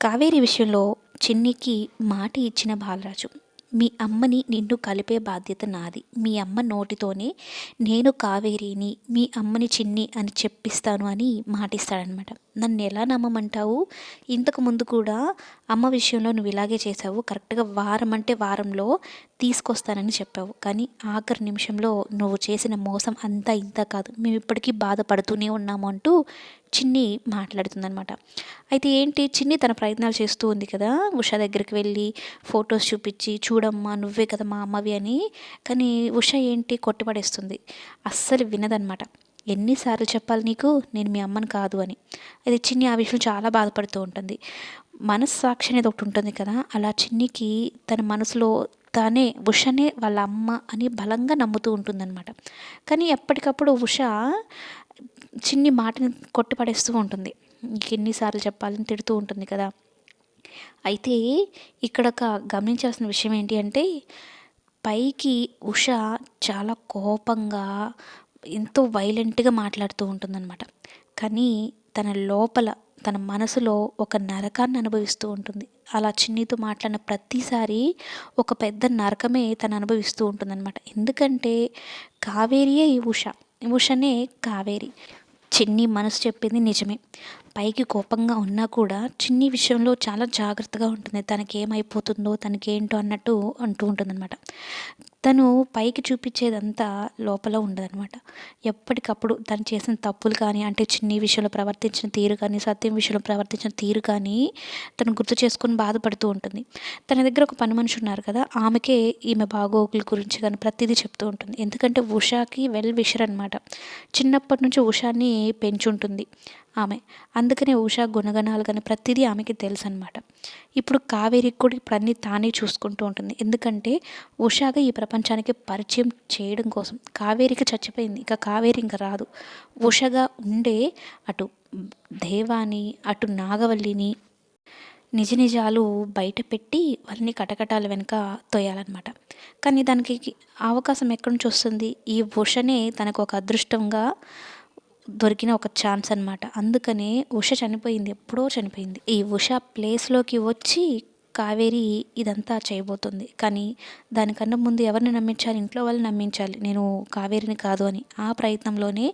కావేరి విషయంలో చిన్నికి మాట ఇచ్చిన బాలరాజు మీ అమ్మని నిన్ను కలిపే బాధ్యత నాది. మీ అమ్మ నోటితోనే నేను కావేరిని మీ అమ్మని చిన్ని అని చెప్పిస్తాను అని మాటిస్తాడనమాట నన్ను ఎలా నమ్మమంటావు? ఇంతకు ముందు కూడా అమ్మ విషయంలో నువ్వు ఇలాగే చేసావు కరెక్ట్గా వారం అంటే వారంలో తీసుకొస్తానని చెప్పావు. కానీ ఆఖరి నిమిషంలో నువ్వు చేసిన మోసం అంతా ఇంత కాదు. మేము ఇప్పటికీ బాధపడుతూనే ఉన్నాము అంటూ చిన్ని మాట్లాడుతుందనమాట అయితే ఏంటి? చిన్ని తన ప్రయత్నాలు చేస్తూ ఉంది కదా. ఉష దగ్గరికి వెళ్ళి ఫొటోస్ చూపించి చూడమ్మా నువ్వే కదా మా అమ్మవి అని. కానీ ఉష ఏంటి? కొట్టిపడేస్తుంది అస్సలు వినదనమాట ఎన్నిసార్లు చెప్పాలి నీకు? నేను మీ అమ్మని కాదు అని. అది చిన్ని ఆ విషయం చాలా బాధపడుతూ ఉంటుంది. మనస్సాక్షి అనేది ఒకటి ఉంటుంది కదా అలా చిన్నికి తన మనసులో తానే ఉషనే వాళ్ళ అమ్మ అని బలంగా నమ్ముతూ ఉంటుందన్నమాట. కానీ ఎప్పటికప్పుడు ఉష చిన్ని మాటని కొట్టిపడేస్తూ ఉంటుంది. ఎన్నిసార్లు చెప్పాలని తిడుతూ ఉంటుంది కదా. అయితే ఇక్కడ ఒక గమనించాల్సిన విషయం ఏంటి అంటే పైకి ఉష చాలా కోపంగా ఎంతో వైలెంట్గా మాట్లాడుతూ ఉంటుందన్నమాట. కానీ తన లోపల తన మనసులో ఒక నరకాన్ని అనుభవిస్తూ ఉంటుంది. అలా చిన్నితో మాట్లాడిన ప్రతిసారి ఒక పెద్ద నరకమే తను అనుభవిస్తూ ఉంటుందన్నమాట. ఎందుకంటే కావేరియే ఈ ఉష. ఉషనే కావేరి. చిన్ని మనసు చెప్పింది నిజమే. పైకి కోపంగా ఉన్నా కూడా చిన్ని విషయంలో చాలా జాగ్రత్తగా ఉంటుంది. తనకి ఏమైపోతుందో తనకేంటో అన్నట్టు అంటూ ఉంటుందన్నమాట. తను పైకి చూపించేదంతా లోపల ఉండదనమాట ఎప్పటికప్పుడు తను చేసిన తప్పులు కానీ అంటే చిన్ని విషయంలో ప్రవర్తించిన తీరు కానీ సత్యం విషయంలో ప్రవర్తించిన తీరు కానీ తను గుర్తు చేసుకొని బాధపడుతూ ఉంటుంది. తన దగ్గర ఒక పని మనిషి ఉన్నారు కదా ఆమెకే ఈమె బాగోగుల గురించి కానీ ప్రతిదీ చెప్తూ ఉంటుంది. ఎందుకంటే ఉషాకి వెల్ విషర్ అనమాట చిన్నప్పటి నుంచి ఉషాని పెంచుంటుంది. ఆమె. అందుకనే ఉషా గుణగణాలు కానీ ప్రతిదీ ఆమెకి తెలుసు అనమాట ఇప్పుడు కావేరికి కూడా ఇప్పుడు అన్నీ తానే చూసుకుంటూ ఉంటుంది. ఎందుకంటే ఉషాగా ఈ ప్రపంచానికి పరిచయం చేయడం కోసం కావేరికి చచ్చిపోయింది. ఇక కావేరి ఇంకా రాదు. ఉషగా ఉండే అటు దేవాని అటు నాగవల్లిని నిజ నిజాలు బయట పెట్టి వాళ్ళని కటకటాల వెనుక తోయాలన్నమాట. కానీ దానికి అవకాశం ఎక్కడి నుంచి వస్తుంది? ఈ ఉషనే తనకు ఒక అదృష్టంగా దొరికిన ఒక ఛాన్స్ అనమాట అందుకనే ఉష చనిపోయింది ఎప్పుడో చనిపోయింది. ఈ ఉష ప్లేస్లోకి వచ్చి కావేరి ఇదంతా చేయబోతుంది. కానీ దానికన్నా ముందు ఎవరిని నమ్మించాలి? ఇంట్లో వాళ్ళని నమ్మించాలి. నేను కావేరిని కాదు అని. ఆ ప్రయత్నంలోనే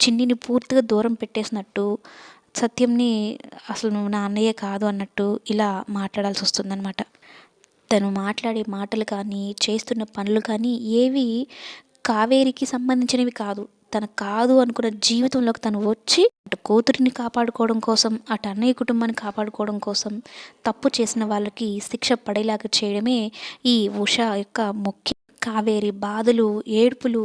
చిన్నిని పూర్తిగా దూరం పెట్టేసినట్టు సత్యంని అసలు నువ్వు నా అన్నయ్య కాదు అన్నట్టు ఇలా మాట్లాడాల్సి వస్తుందన్నమాట. తను మాట్లాడే మాటలు కానీ చేస్తున్న పనులు కానీ ఏవి కావేరికి సంబంధించినవి కాదు. తన కాదు అనుకున్న జీవితంలోకి తను వచ్చి అటు కూతురిని కాపాడుకోవడం కోసం అటు అన్నయ్య కుటుంబాన్ని కాపాడుకోవడం కోసం తప్పు చేసిన వాళ్ళకి శిక్ష పడేలాగా చేయడమే ఈ ఉష యొక్క ముఖ్య కావేరి బాధలు ఏడుపులు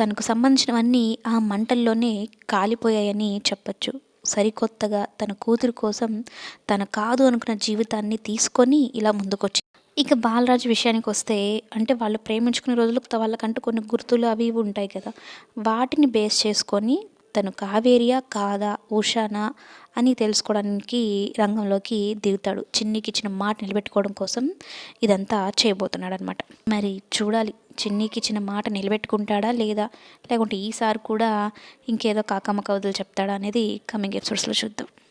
తనకు సంబంధించినవన్నీ ఆ మంటల్లోనే కాలిపోయాయని చెప్పచ్చు. సరికొత్తగా తన కూతురు కోసం తన కాదు అనుకున్న జీవితాన్ని తీసుకొని ఇలా ముందుకొచ్చి ఇక బాలరాజు విషయానికి వస్తే అంటే వాళ్ళు ప్రేమించుకునే రోజులు వాళ్ళకంటూ కొన్ని గుర్తులు అవి ఇవి ఉంటాయి కదా. వాటిని బేస్ చేసుకొని తను కావేరియా కాదా ఉషానా అని తెలుసుకోవడానికి రంగంలోకి దిగుతాడు. చిన్నికి ఇచ్చిన మాట నిలబెట్టుకోవడం కోసం ఇదంతా చేయబోతున్నాడు అనమాట మరి చూడాలి చిన్నికి ఇచ్చిన మాట నిలబెట్టుకుంటాడా లేదా? లేకుంటే ఈసారి కూడా ఇంకేదో కాకమ్మ కవుదలు చెప్తాడా అనేది కమింగ్ ఎపిసోడ్స్లో చూద్దాం.